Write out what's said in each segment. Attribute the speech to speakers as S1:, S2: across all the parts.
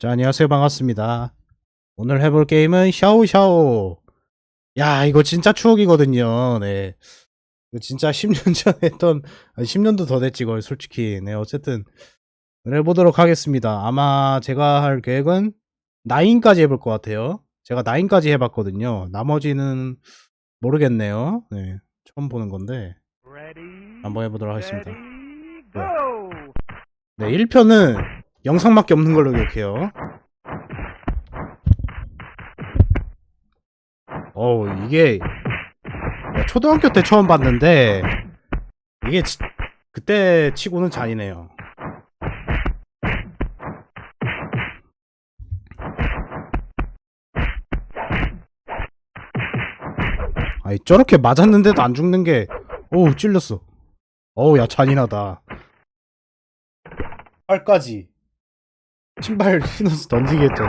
S1: 자, 안녕하세요. 반갑습니다. 오늘 해볼 게임은 샤오샤오. 야, 이거 진짜 추억이거든요. 네. 진짜 10년 전에 했던, 아니, 10년도 더 됐지, 이걸 솔직히. 네, 어쨌든, 오늘 해보도록 하겠습니다. 아마 제가 할 계획은 9까지 해볼 것 같아요. 제가 9까지 해봤거든요. 나머지는 모르겠네요. 네. 처음 보는 건데. 한번 해보도록 하겠습니다. 네, 1편은 영상밖에 없는 걸로 기억해요. 어우, 이게 초등학교 때 처음 봤는데 이게 지- 그때 치고는 잔이네요. 아니 저렇게 맞았는데도 안 죽는 게 어우 찔렸어. 어우 야 잔인하다. 팔까지 신발 신어서 던지겠죠.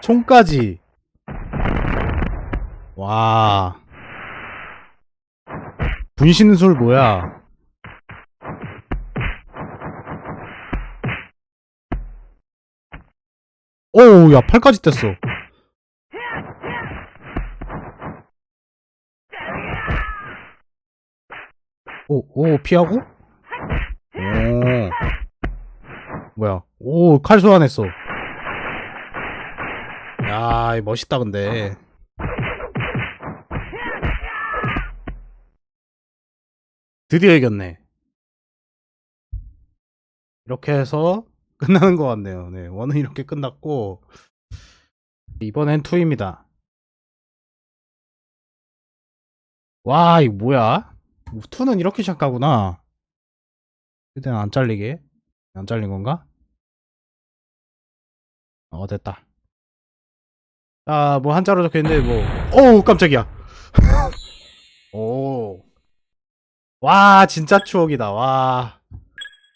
S1: 총까지. 와. 분신술 뭐야? 오우, 야, 팔까지 뗐어. 오, 오, 피하고? 오. 뭐야? 오, 칼 소환했어. 야, 이 멋있다, 근데. 드디어 이겼네. 이렇게 해서 끝나는 것 같네요. 네, 원은 이렇게 끝났고, 이번엔 2입니다. 와, 이거 뭐야? 2는 이렇게 시작하구나. 그때는 안 잘리게. 안 잘린 건가? 어, 됐다. 아, 뭐 한자로 적혀 있는데 뭐 어우, 깜짝이야. 오. 와, 진짜 추억이다. 와.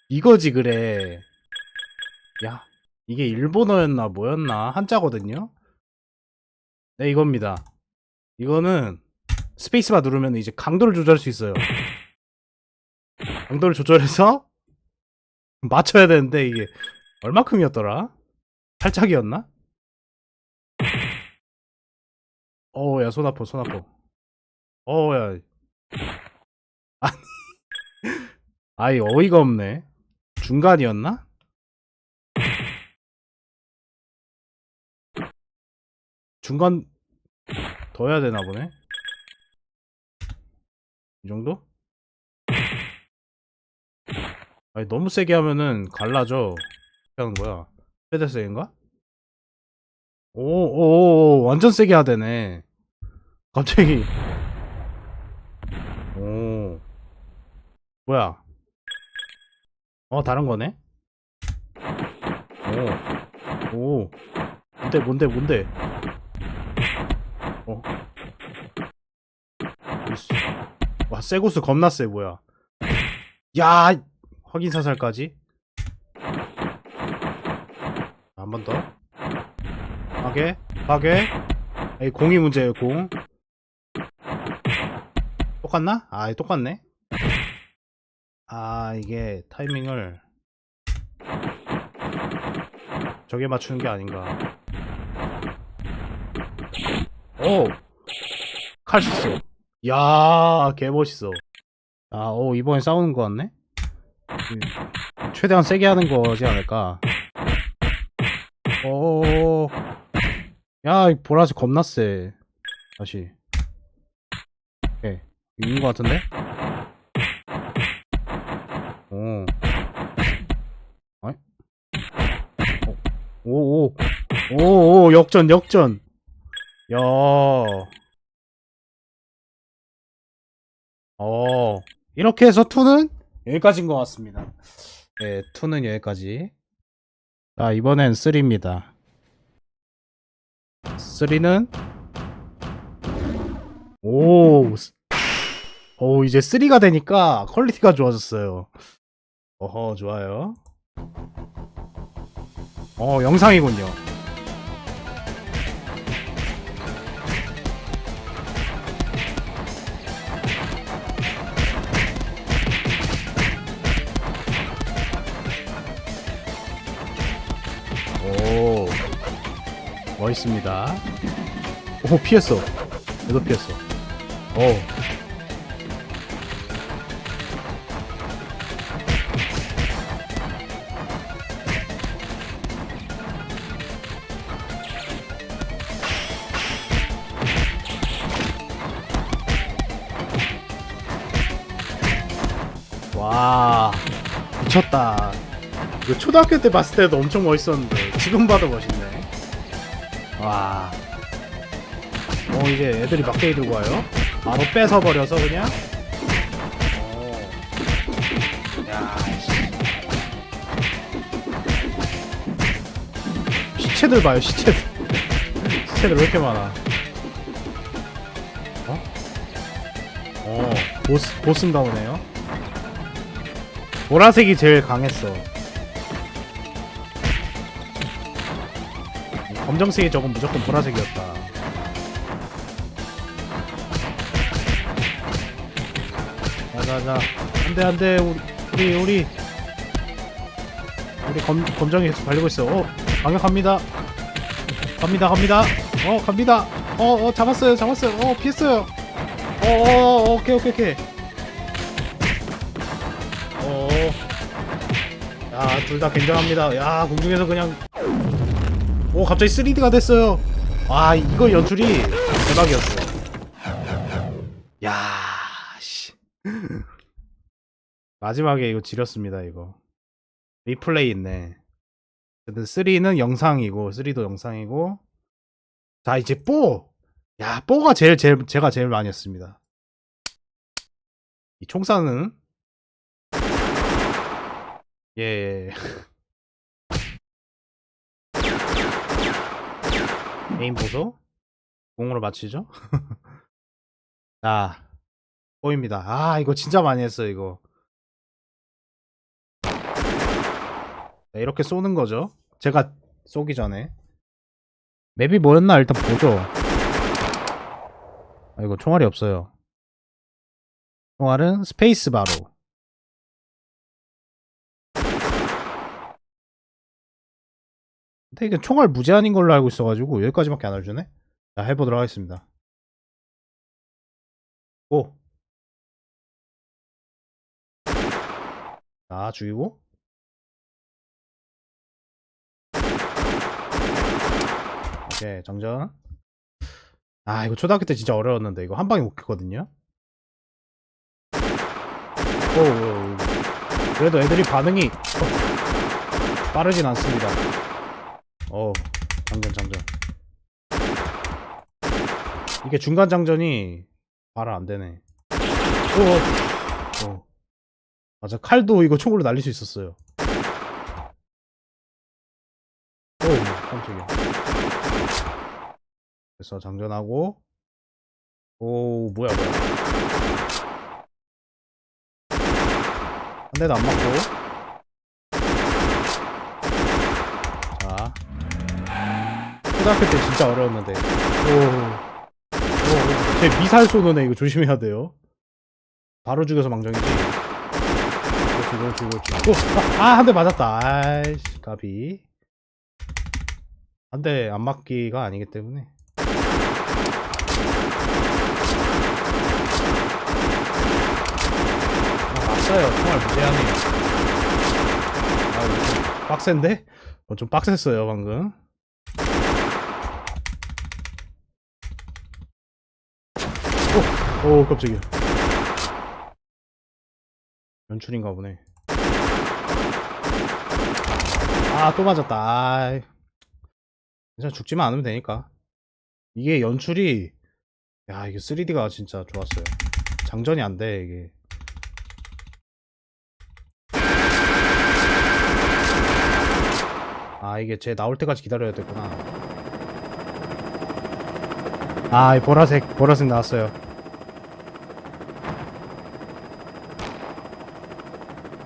S1: 이거지 그래. 야, 이게 일본어였나 뭐였나? 한자거든요. 네, 이겁니다. 이거는 스페이스바 누르면 이제 강도를 조절할 수 있어요. 강도를 조절해서 맞춰야 되는데 이게 얼마큼이었더라? 살짝이었나? 어우 야손 아파 손 아파 어우 야 아니 아이 어이가 없네 중간이었나? 중간 더 해야 되나 보네 이 정도? 아니 너무 세게 하면은 갈라져. 어떻게 하는 거야? 최대 세인가? 오오오 완전 세게 해야 되네. 갑자기. 오. 뭐야? 어 다른 거네? 오 오. 뭔데 뭔데 뭔데? 어. 와 쇠고수 겁나 세 뭐야. 야 확인 사살까지? 한 번 더. 파괴? 파괴? 이 공이 문제예요 공. 똑같나? 아 똑같네. 아 이게 타이밍을 저게 맞추는 게 아닌가. 오칼 쳤어. 야 개멋있어. 아오 이번에 싸우는 거 같네? 음, 최대한 세게 하는 거지 않을까 오 야, 이 보라색 겁나 세. 다시. 오케이. 있는 것 같은데? 오. 어. 오, 오. 오, 오, 역전, 역전. 야. 어. 이렇게 해서 2는 여기까지인 것 같습니다. 네, 2는 여기까지. 자, 이번엔 3입니다. 3는 오, 오 이제 3가 되니까 퀄리티가 좋아졌어요. 어허 좋아요. 어 영상이군요. 멋있습니다. 오 피했어. 얘도 피했어. 오 와 미쳤다. 이거 초등학교 때 봤을 때도 엄청 멋있었는데 지금 봐도 멋있네 어, 이제 애들이 막대기 들고 와요 바로 뺏어 버려서 그냥 어. 야 씨. 시체들 봐요 시체들 시체들 왜 이렇게 많아 어? 어 보스 보스인가 보네요 보라색이 제일 강했어. 검정색이 저건 무조건 보라색이었다. 자자자, 안돼 안돼 우리 우리 우리 검 검정이 계속 달리고 있어. 어 강력합니다. 갑니다 갑니다. 어 갑니다. 어어 잡았어요 잡았어요. 어 피했어요. 어어 어, 오케이 오케이 오케이. 어. 야, 둘 다 굉장합니다. 야, 공중에서 그냥 오, 갑자기 3D가 됐어요. 아, 이거 연출이 대박이었어. 야, 씨. 마지막에 이거 지렸습니다, 이거. 리플레이 있네. 근데 3는 영상이고, 3도 영상이고. 자, 이제 4. 야, 4가 제일, 제일, 제가 제일 많이 했습니다. 이 총사는 예. 게임 보소? 공으로 맞히죠? 자, 보입니다. 아, 이거 진짜 많이 했어, 이거. 자, 이렇게 쏘는 거죠. 제가 쏘기 전에. 맵이 뭐였나 일단 보죠. 아, 이거 총알이 없어요. 총알은 스페이스 바로. 근데 이게 총알 무제한인 걸로 알고 있어가지고 여기까지밖에 안 알려주네? 자 해보도록 하겠습니다 오! 자 죽이고 오케이 정전 아 이거 초등학교 때 진짜 어려웠는데 이거 한 방에 못 켰거든요 오. 그래도 애들이 반응이 어, 빠르진 않습니다 어, 장전, 장전. 이게 중간 장전이 바로 안 되네. 오, 오. 어. 맞아, 칼도 이거 총으로 날릴 수 있었어요. 오, 깜짝이야. 그래서 장전하고, 오, 뭐야, 뭐야. 한 대도 안 맞고. 자, 초등학교 때 진짜 어려웠는데. 오. 오, 제 미살 쏘는 애 이거 조심해야 돼요. 바로 죽여서 망정이지. 그렇지, 그렇지, 그렇지. 오, 아, 한 대 맞았다. 아이씨, 가비. 한 대 안 맞기가 아니기 때문에. 아, 맞어요. 정말 무제한이에요. 아, 이거 좀 빡센데? 어, 좀 빡셌어요, 방금. 오, 오, 깜짝이야. 연출인가 보네. 아, 또 맞았다. 아이. 괜찮아, 죽지만 않으면 되니까. 이게 연출이, 야, 이게 3D가 진짜 좋았어요. 장전이 안 돼, 이게. 아, 이게 쟤 나올 때까지 기다려야 됐구나. 아, 이 보라색, 보라색 나왔어요.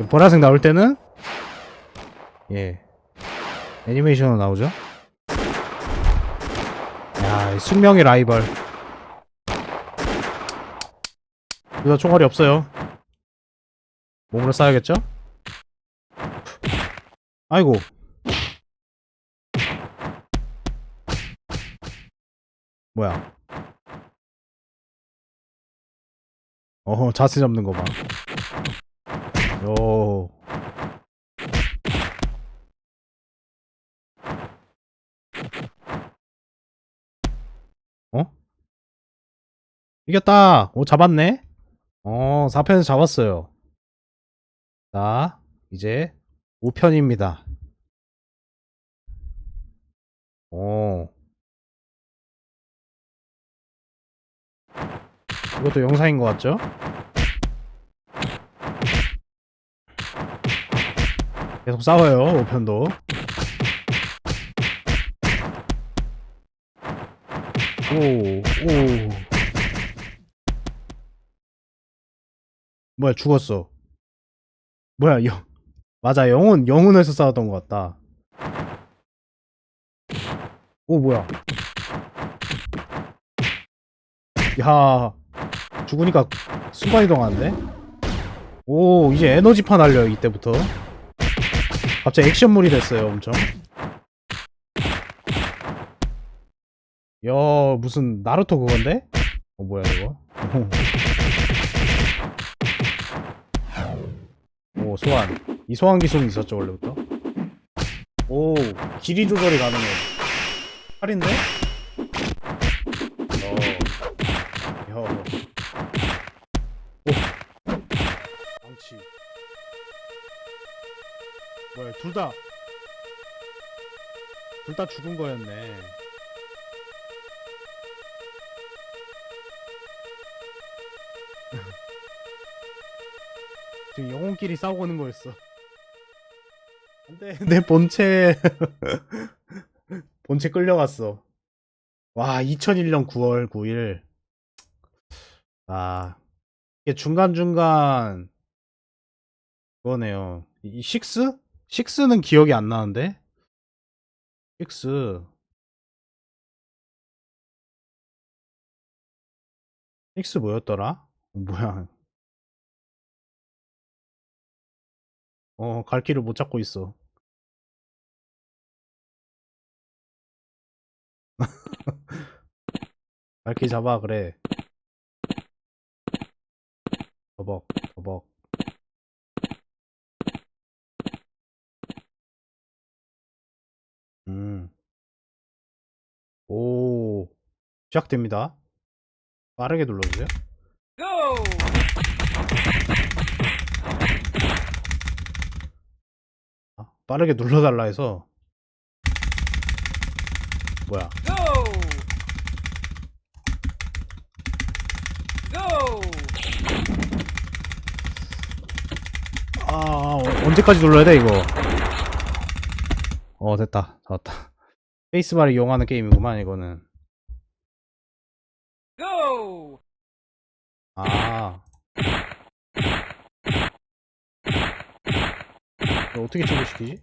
S1: 이 보라색 나올 때는 예 애니메이션으로 나오죠. 숙명의 라이벌. 둘다 총알이 없어요. 몸으로 쏴야겠죠? 아이고. 뭐야? 어허 자세 잡는 거봐. 요. 어? 이겼다. 오 잡았네. 어 4편에서 잡았어요. 자 이제 5편입니다. 오. 이것도 영상인 것 같죠? 계속 싸워요, 5편도. 오, 오. 뭐야, 죽었어. 뭐야, 영, 맞아, 영혼, 영혼에서 싸웠던 것 같다. 오, 뭐야. 야, 죽으니까 순간이동하는데? 오, 이제 에너지판 할려, 이때부터. 갑자기 액션물이 됐어요, 엄청. 야, 무슨, 나루토 그건데? 어, 뭐야, 이거? 오, 소환. 이 소환 기술이 있었죠, 원래부터? 오, 길이 조절이 가능해. 팔인데? 어. 야. 오. 망치. 뭐야, 둘 다. 둘 다 죽은 거였네. 지금 영혼끼리 싸우고 있는 거였어. 안돼, 내 본체. 본체 끌려갔어. 와, 2001년 9월 9일. 아, 이게 중간중간, 그거네요. 이 식스? 식스는 기억이 안 나는데? 식스. 식스 뭐였더라? 어, 뭐야. 어, 갈 길을 못 찾고 있어. 갈길 잡아, 그래. 버벅, 버벅. 음. 오, 시작됩니다. 빠르게 눌러주세요. 아, 빠르게 눌러달라 해서. 뭐야. 아, 어, 언제까지 눌러야 돼, 이거? 어, 됐다. 잡았다. 페이스바를 이용하는 게임이구만, 이거는. 아. 이거 어떻게 진행시키지?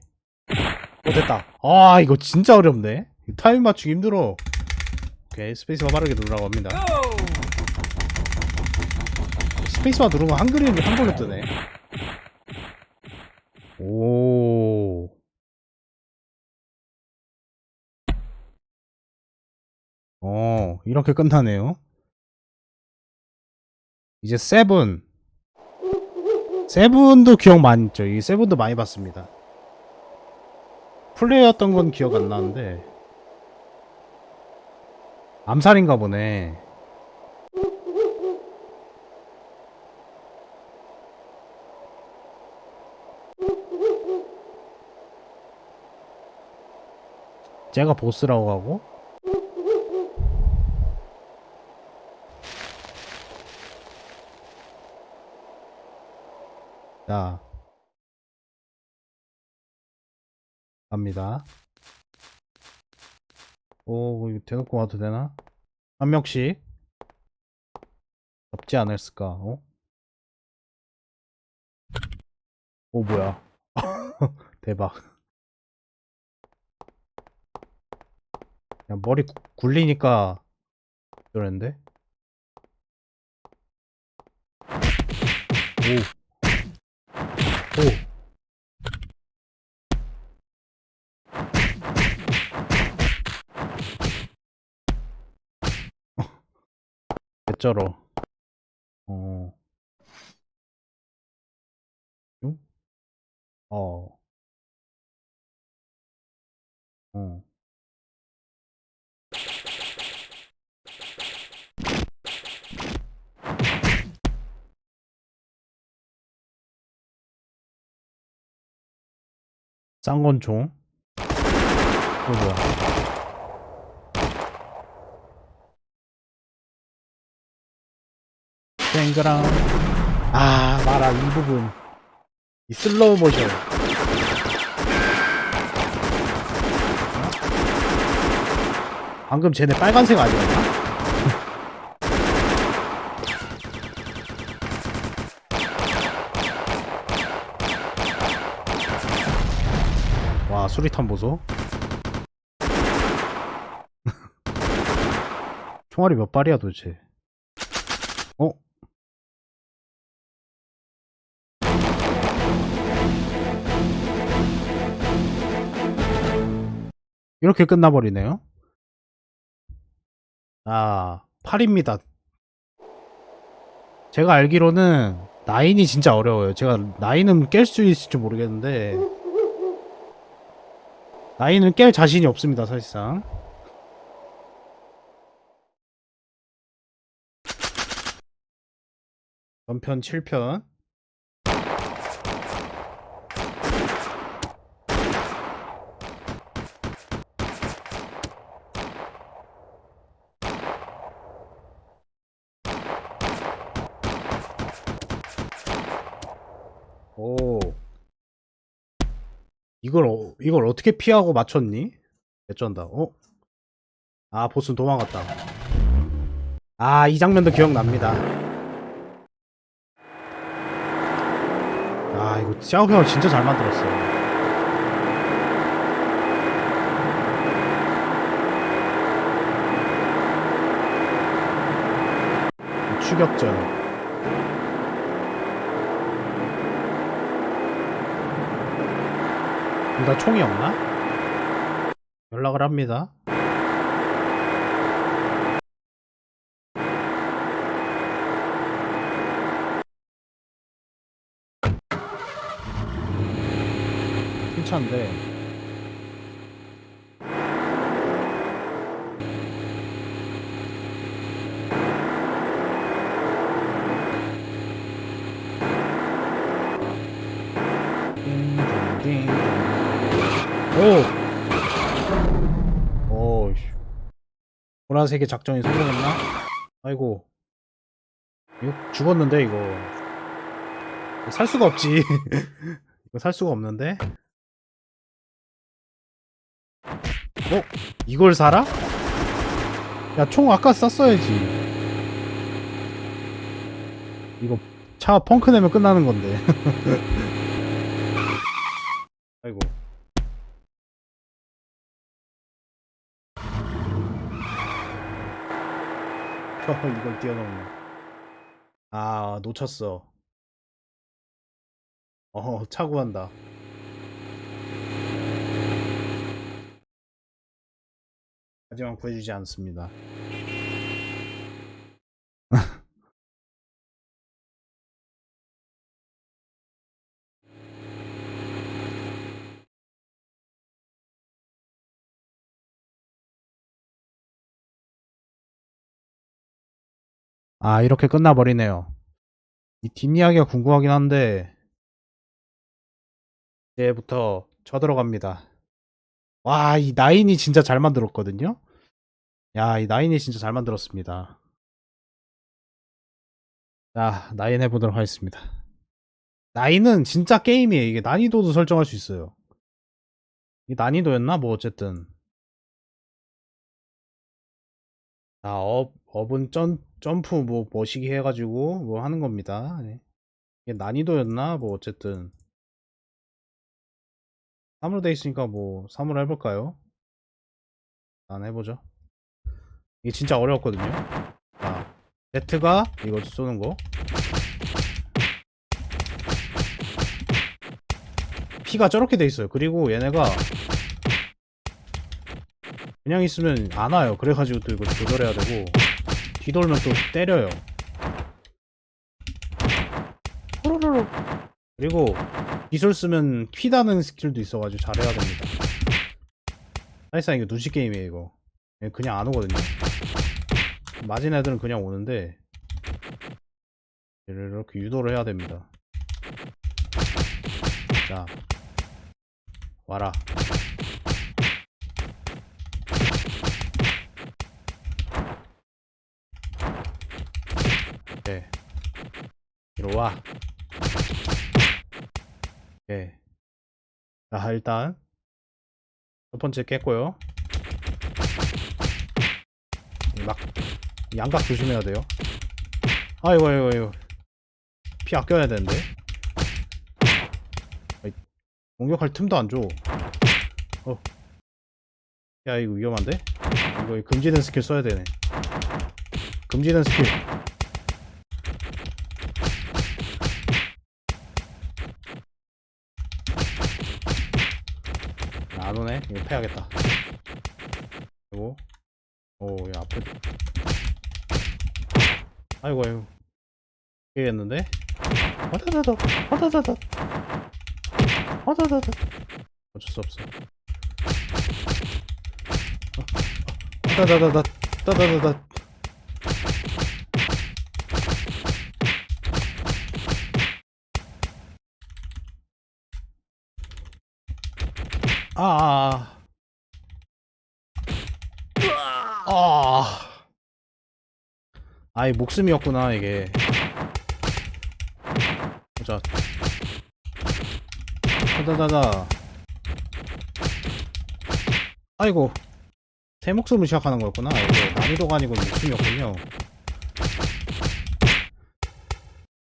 S1: 어, 됐다. 아, 이거 진짜 어렵네. 타임 맞추기 힘들어. 오케이, 스페이스바 빠르게 누르라고 합니다. 스페이스바 누르면 한글이 한글로 뜨네. 오. 어, 이렇게 끝나네요. 이제 세븐. 세븐도 기억 많이 있죠. 이 세븐도 많이 봤습니다. 플레이였던 건 기억 안 나는데. 암살인가 보네. 제가 보스라고 하고 자 갑니다. 오 이거 대놓고 와도 되나? 한 명씩. 없지 않을까? 어? 오 뭐야. 대박. 야 머리 구- 굴리니까 그러는데? 오 오. 개쩔어. 어. 응? 어. 어. 쌍권총. 이거 뭐야? 땡그랑. 아, 마라, 이 부분. 이 슬로우 모션. 방금 쟤네 빨간색 아니었나? 와, 수리탄 보소. 총알이 몇 발이야, 도대체? 어? 이렇게 끝나버리네요. 아, 8입니다. 제가 알기로는 나인이 진짜 어려워요. 제가 나인은 깰 수 있을지 모르겠는데 나인은 깰 자신이 없습니다, 사실상. 전편 7편. 오. 이걸, 어, 어떻게 피하고 맞췄니? 개쩐다. 어? 아, 보스 도망갔다. 아, 이 장면도 기억납니다. 아, 이거 샤오형 진짜 잘 만들었어. 추격전. 둘 다 총이 없나? 연락을 합니다. 보라색의 작전이 성공했나? 아이고. 이거 죽었는데, 이거. 살 수가 없지. 이거 살 수가 없는데? 어? 이걸 살아? 야, 총 아까 쐈어야지. 이거 차 펑크 내면 끝나는 건데. 이걸 뛰어넘네. 아, 놓쳤어. 어, 차구한다. 하지만 구해주지 않습니다. 아, 이렇게 끝나버리네요. 이 뒷이야기가 궁금하긴 한데, 이제부터 쳐들어갑니다. 와, 이 나인이 진짜 잘 만들었거든요? 야, 이 나인이 진짜 잘 만들었습니다. 자, 나인 해보도록 하겠습니다. 나인은 진짜 게임이에요. 이게 난이도도 설정할 수 있어요. 이 난이도였나? 뭐, 어쨌든. 자, 업, 업은 점, 점프 뭐, 머시기 해가지고, 뭐 하는 겁니다. 네. 이게 난이도였나? 뭐, 어쨌든. 3으로 돼 있으니까 뭐 3으로 해볼까요? 안 해보죠. 이게 진짜 어려웠거든요. 자, Z가 이거 쏘는 거. 피가 저렇게 돼 있어요. 그리고 얘네가 그냥 있으면 안 와요. 그래가지고 또 이거 조절해야 되고 뒤돌면 또 때려요. 호로로로. 그리고 기술 쓰면 피다는 스킬도 있어가지고 잘해야 됩니다. 사실상 이거 눈치 게임이에요 이거. 얘 그냥 안 오거든요. 맞은 애들은 그냥 오는데 이렇게 유도를 해야 됩니다. 자, 와라. 네. 이리 와. 네. 자, 일단 첫 번째 깼고요. 이막 양각 조심해야 돼요. 아이고 아이고 아이고. 피 아껴야 되는데. 공격할 틈도 안 줘. 어. 야 이거 위험한데? 이거 금지된 스킬 써야 되네. 금지된 스킬. 아, 안 오네. 이거 패야겠다. 그리고 오, 야 앞에. 아이고 아이고. 깨겠는데? 와다다다, 와다다다, 와다다다. 어쩔 수 없어. 어, 와다다다다, 따다다다. 아, 아, 아. 아이, 목숨이었구나, 이게. 보자. 다다다다. 아이고. 새 목숨을 시작하는 거였구나. 이게 난이도가 아니고 목숨이었군요.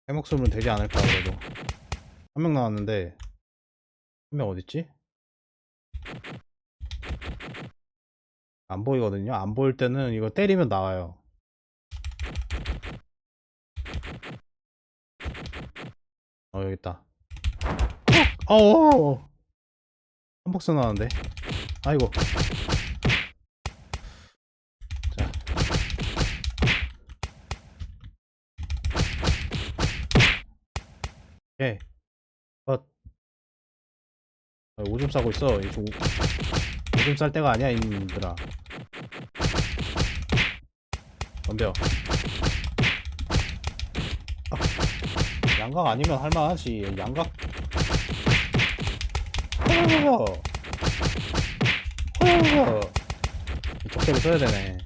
S1: 새 목숨은 되지 않을까, 그래도. 한 명 나왔는데, 한 명 어딨지? 안 보이거든요. 안 보일 때는 이거 때리면 나와요. 어, 여기 있다. 어, 어, 한 박스 나왔는데. 아이고. 자. 오케이. 컷. 아, 오줌 싸고 있어. 이거 오- 오줌 쌀 때가 아니야, 이놈들아. 덤벼. 아, 양각 아니면 할만하지. 양각. 허허허. 허허허. 적절히 써야 되네.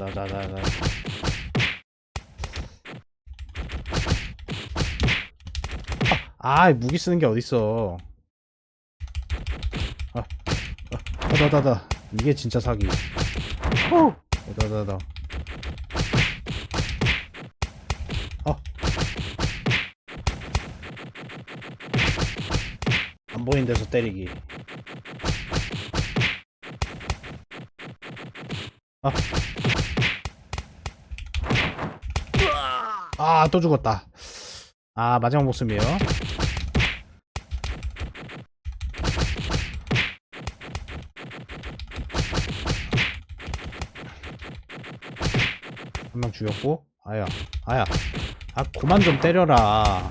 S1: 자자자자. 아, 아, 무기 쓰는 게 어딨어. 아, 아, 다다다다. 이게 진짜 사기. 어, 다다다다. 어. 안 보이는 데서 때리기. 아. 아, 또 죽었다. 아, 마지막 목숨이에요. 한 명 죽였고, 아야, 아야. 아, 그만 좀 때려라.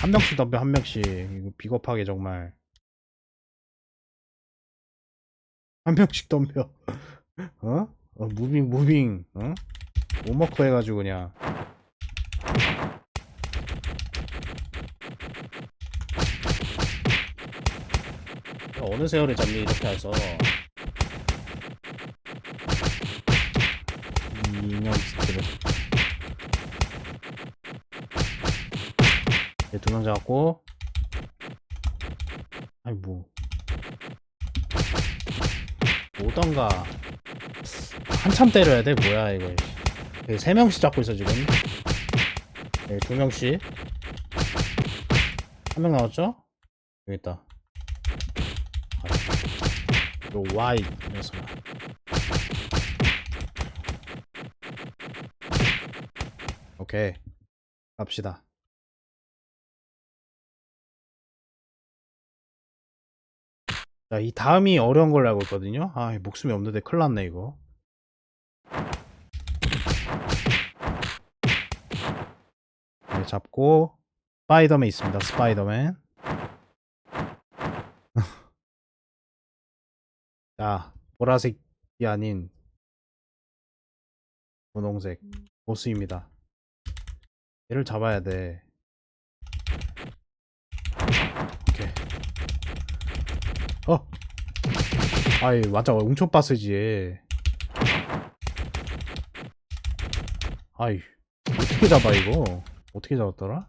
S1: 한 명씩 덤벼, 한 명씩. 이거 비겁하게 정말. 한 명씩 덤벼. 어? 어, 무빙, 무빙, 어? 오머커 해가지고 그냥. 어느 세월에 잡니 이렇게 해서. 이년 스킬을 네, 두명 잡았고. 아이 뭐. 오던가. 한참 때려야 돼 뭐야 이거 네, 3명씩 잡고 있어 지금 네, 2명씩 한 명 나왔죠? 여기 있다 아, 요 Y 녀석아 오케이 갑시다 자, 이 다음이 어려운 걸로 알고 있거든요. 아, 목숨이 없는데 큰일 났네, 이거. 네, 잡고, 스파이더맨 있습니다. 스파이더맨. 자, 보라색이 아닌 분홍색 보스입니다. 얘를 잡아야 돼. 오케이. 어. 아이 맞아. 얘. 아이 어떻게 잡아 이거? 어떻게 잡았더라?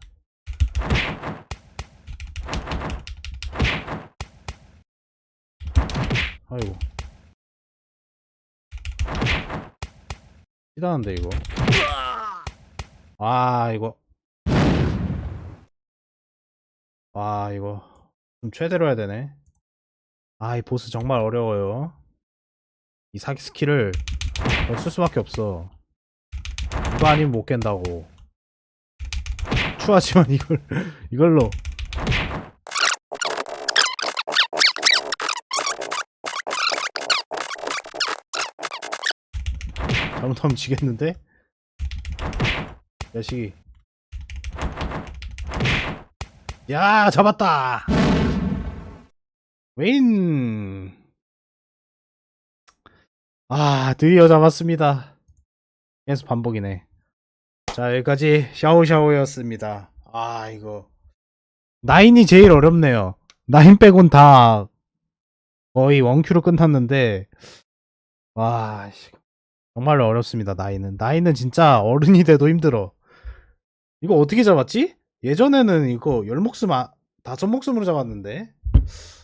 S1: 아이고. 피다는데 이거. 아 이거. 와 이거 좀 최대로 해야 되네. 아 이 보스 정말 어려워요. 이 사기 스킬을 쓸 수밖에 없어. 이거 아니면 못 깬다고. 추하지만 이걸 이걸로 잘못하면 지겠는데? 야식이 야 잡았다 윈! 아, 드디어 잡았습니다. 계속 반복이네. 자, 여기까지 샤오샤오였습니다. 아, 이거. 나인이 제일 어렵네요. 나인 빼곤 다 거의 원큐로 끝났는데, 와, 씨, 정말로 어렵습니다, 나인은. 나인은 진짜 어른이 돼도 힘들어. 이거 어떻게 잡았지? 예전에는 이거 열 목숨, 아, 다섯 목숨으로 잡았는데.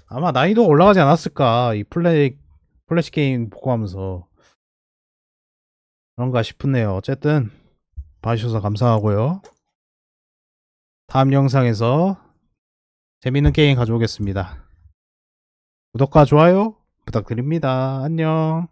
S1: 아마 난이도가 올라가지 않았을까 이 플레이 플래시 게임 보고 하면서 그런가 싶네요 어쨌든 봐주셔서 감사하고요. 다음 영상에서 재밌는 게임 가져오겠습니다. 구독과 좋아요 부탁드립니다. 안녕